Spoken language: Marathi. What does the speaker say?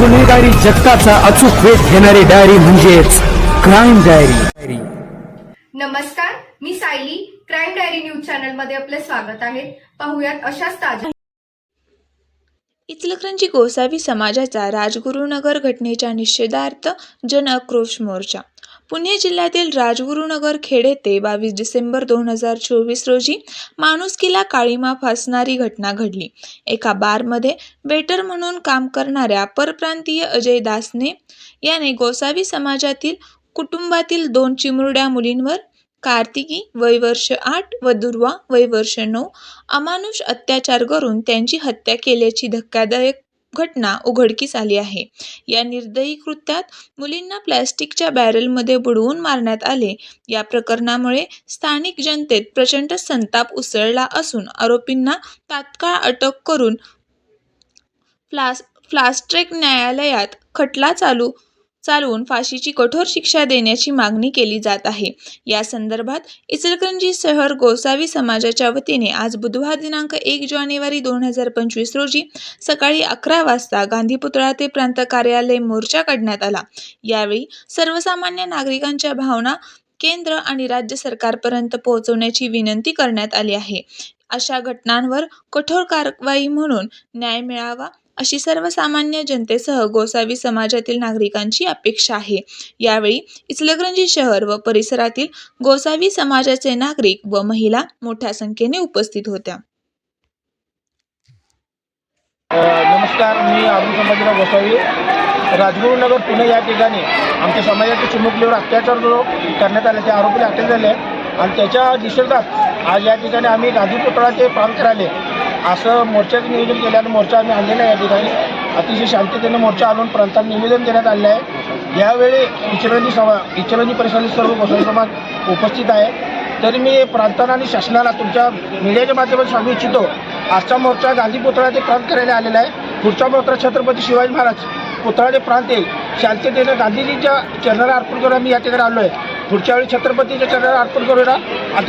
गुन्हेगारी जगताचा अचूक वेध घेणारी डायरी म्हणजेच क्राईम डायरी नमस्कार मी सायली. क्राईम डायरी न्यूज चॅनलमध्ये आपले स्वागत आहे. पाहुयात अशाच ताज्या इचलकरंजी गोसावी समाजाचा राजगुरुनगर घटनेच्या निषेधार्थ जनआक्रोश मोर्चा. पुणे जिल्ह्यातील राजगुरुनगर खेड येथे बावीस डिसेंबर दोन हजार चोवीस रोजी माणुसकीला काळीमा फासणारी घटना घडली. एका बारमध्ये वेटर म्हणून काम करणाऱ्या परप्रांतीय अजय दासने याने गोसावी समाजातील कुटुंबातील दोन चिमुरड्या मुलींवर कार्तिकी वय वर्ष आठ व दुर्वा वय वर्ष नऊ अमानुष अत्याचार करून त्यांची हत्या केल्याची धक्कादायक घटना उघडकीस आली आहे. या निर्दयी कृत्यात मुलींना प्लॅस्टिकच्या बॅरलमध्ये बुडवून मारण्यात आले. या प्रकरणामुळे स्थानिक जनतेत प्रचंड संताप उसळला असून आरोपींना तात्काळ अटक करून फ्लास फ्लास्ट्रेक न्यायालयात खटला चालू चालवून फाशीची कठोर शिक्षा देण्याची मागणी केली जात आहे. या संदर्भात इचलकरंजी शहर गोसावी समाजाच्या वतीने आज बुधवार दिनांक एक जानेवारी दोन हजार पंचवीस रोजी सकाळी अकरा वाजता गांधी पुतळा ते प्रांत कार्यालय मोर्चा काढण्यात आला. यावेळी सर्वसामान्य नागरिकांच्या भावना केंद्र आणि राज्य सरकारपर्यंत पोहोचवण्याची विनंती करण्यात आली आहे. अशा घटनांवर कठोर कारवाई म्हणून न्याय मिळावा अशी सर्वसामान्य जनतेसह गोसावी समाजातील नागरिकांची अपेक्षा आहे. यावेळी इचलकरंजी शहर व परिसरातील गोसावी समाजाचे नागरिक व महिला मोठ्या संख्येने उपस्थित होत्या. नमस्कार मी अरुण संभाजीराव गोसावी. राजगुरुनगर पुणे या ठिकाणी आमच्या समाजाच्या चिमुकलीवर अत्याचार जो करण्यात आले ते आरोपीला अटक झाले आणि त्याच्या निषेधात आज या ठिकाणी आम्ही गांधी पुतळा ते पाल कराले असं मोर्चाचं नियोजन केलं आणि मोर्चा आम्ही आणलेला आहे या ठिकाणी. अतिशय शांततेने मोर्चा आणून प्रांतात निवेदन देण्यात आलेलं आहे. यावेळी इचलंजी समा इचलंजी परिसरातील सर्व गोसावी समाज उपस्थित आहे. तरी मी प्रांतांना आणि शासनाला तुमच्या मीडियाच्या माध्यमातून सांगू इच्छितो आजचा मोर्चा गांधी पुतळा ते प्रांत करायला आलेला आहे. पुढचा मोर्चा छत्रपती शिवाजी महाराज पुतळा ते प्रांत येईल. शांततेनं गांधीजीच्या चरणाला अर्पण करून आम्ही या ठिकाणी आलो आहे पुढच्या वेळी छत्रपतीच्या चरणाला अर्पण करूया. आता